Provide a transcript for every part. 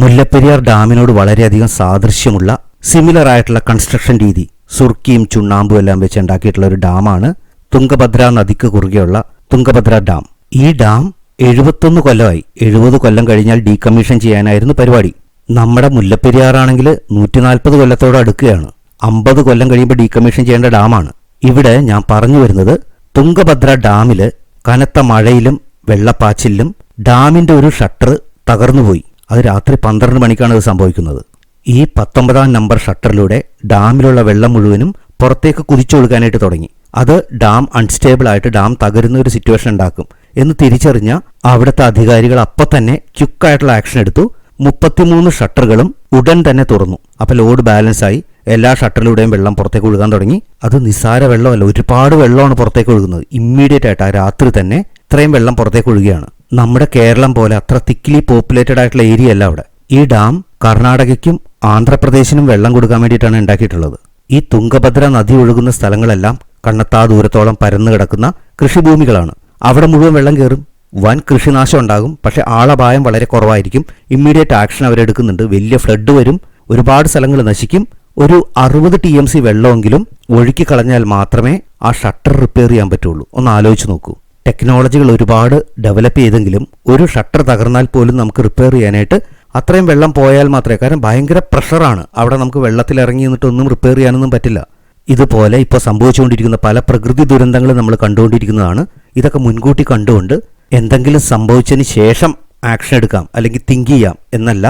മുല്ലപ്പെരിയാർ ഡാമിനോട് വളരെയധികം സാദൃശ്യമുള്ള സിമിലർ ആയിട്ടുള്ള കൺസ്ട്രക്ഷൻ രീതി സുർക്കിയും ചുണ്ണാമ്പും എല്ലാം വെച്ച് ഉണ്ടാക്കിയിട്ടുള്ള ഒരു ഡാമാണ് തുങ്കഭദ്ര നദിക്ക് കുറുകെയുള്ള തുങ്കഭദ്ര ഡാം. ഈ ഡാം എഴുപത്തൊന്ന് കൊല്ലമായി എഴുപത് കൊല്ലം കഴിഞ്ഞാൽ ഡീകമ്മീഷൻ ചെയ്യാനായിരുന്നു പരിപാടി. നമ്മുടെ മുല്ലപ്പെരിയാറാണെങ്കിൽ നൂറ്റി നാൽപ്പത് കൊല്ലത്തോട് അടുക്കുകയാണ്. അമ്പത് കൊല്ലം കഴിയുമ്പോൾ ഡീകമ്മീഷൻ ചെയ്യേണ്ട ഡാമാണ്. ഇവിടെ ഞാൻ പറഞ്ഞു വരുന്നത് തുങ്കഭദ്ര ഡാമിൽ കനത്ത മഴയിലും വെള്ളപ്പാച്ചിലും ഡാമിന്റെ ഒരു ഷട്ടർ തകർന്നുപോയി. അത് രാത്രി പന്ത്രണ്ട് മണിക്കാണ് അത് സംഭവിക്കുന്നത്. ഈ പത്തൊമ്പതാം നമ്പർ ഷട്ടറിലൂടെ ഡാമിലുള്ള വെള്ളം മുഴുവനും പുറത്തേക്ക് കുതിച്ചൊഴുകാനായിട്ട് തുടങ്ങി. അത് ഡാം അൺസ്റ്റേബിൾ ആയിട്ട് ഡാം തകരുന്ന ഒരു സിറ്റുവേഷൻ ഉണ്ടാക്കും എന്ന് തിരിച്ചറിഞ്ഞ അവിടുത്തെ അധികാരികൾ അപ്പോൾ തന്നെ ക്യുക്കായിട്ടുള്ള ആക്ഷൻ എടുത്തു. മുപ്പത്തിമൂന്ന് ഷട്ടറുകളും ഉടൻ തന്നെ തുറന്നു. അപ്പോൾ ലോഡ് ബാലൻസ് ആയി എല്ലാ ഷട്ടറിലൂടെയും വെള്ളം പുറത്തേക്ക് ഒഴുകാൻ തുടങ്ങി. അത് നിസ്സാര വെള്ളമല്ല ഒരുപാട് വെള്ളമാണ് പുറത്തേക്ക് ഒഴുകുന്നത്. ഇമ്മീഡിയറ്റ് ആയിട്ട് ആ രാത്രി തന്നെ ഇത്രയും വെള്ളം പുറത്തേക്ക് ഒഴുകുകയാണ്. നമ്മുടെ കേരളം പോലെ അത്ര തിക്കിലി പോപ്പുലേറ്റഡ് ആയിട്ടുള്ള ഏരിയ അല്ല അവിടെ. ഈ ഡാം കർണാടകയ്ക്കും ആന്ധ്രാപ്രദേശിനും വെള്ളം കൊടുക്കാൻ വേണ്ടിയിട്ടാണ് ഉണ്ടാക്കിയിട്ടുള്ളത്. ഈ തുങ്കഭദ്ര നദി ഒഴുകുന്ന സ്ഥലങ്ങളെല്ലാം കണ്ണത്താ ദൂരത്തോളം പരന്നു കിടക്കുന്ന കൃഷിഭൂമികളാണ്. അവിടെ മുഴുവൻ വെള്ളം കയറും. വൻ കൃഷിനാശം ഉണ്ടാകും. പക്ഷെ ആളപായം വളരെ കുറവായിരിക്കും. ഇമ്മീഡിയറ്റ് ആക്ഷൻ അവരെടുക്കുന്നുണ്ട്. വലിയ ഫ്ലഡ് വരും. ഒരുപാട് സ്ഥലങ്ങൾ നശിക്കും. ഒരു അറുപത് ടി എം സി വെള്ളമെങ്കിലും ഒഴുക്കി കളഞ്ഞാൽ മാത്രമേ ആ ഷട്ടർ റിപ്പയർ ചെയ്യാൻ പറ്റുള്ളൂ. ഒന്ന് ആലോചിച്ച് നോക്കൂ. ടെക്നോളജികൾ ഒരുപാട് ഡെവലപ്പ് ചെയ്തെങ്കിലും ഒരു ഷട്ടർ തകർന്നാൽ പോലും നമുക്ക് റിപ്പയർ ചെയ്യാനായിട്ട് അത്രയും വെള്ളം പോയാൽ മാത്രമേ കാരണം ഭയങ്കര പ്രഷറാണ്. അവിടെ നമുക്ക് വെള്ളത്തിൽ ഇറങ്ങി നിന്നിട്ടൊന്നും റിപ്പയർ ചെയ്യാനൊന്നും പറ്റില്ല. ഇതുപോലെ ഇപ്പോൾ സംഭവിച്ചുകൊണ്ടിരിക്കുന്ന പല പ്രകൃതി ദുരന്തങ്ങളും നമ്മൾ കണ്ടുകൊണ്ടിരിക്കുന്നതാണ്. ഇതൊക്കെ മുൻകൂട്ടി കണ്ടുകൊണ്ട് എന്തെങ്കിലും സംഭവിച്ചതിന് ശേഷം ആക്ഷൻ എടുക്കാം അല്ലെങ്കിൽ തിങ്ക് ചെയ്യാം എന്നല്ല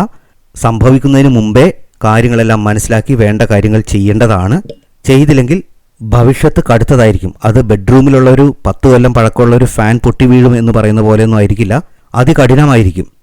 സംഭവിക്കുന്നതിന് മുമ്പേ കാര്യങ്ങളെല്ലാം മനസ്സിലാക്കി വേണ്ട കാര്യങ്ങൾ ചെയ്യേണ്ടതാണ്. ചെയ്തില്ലെങ്കിൽ ഭവിഷ്യത്ത് കടുത്തതായിരിക്കും. അത് ബെഡ്റൂമിലുള്ള ഒരു പത്ത് കൊല്ലം പഴക്കമുള്ള ഒരു ഫാൻ പൊട്ടി വീഴും എന്ന് പറയുന്ന പോലെയൊന്നും ആയിരിക്കില്ല. അതികഠിനമായിരിക്കും.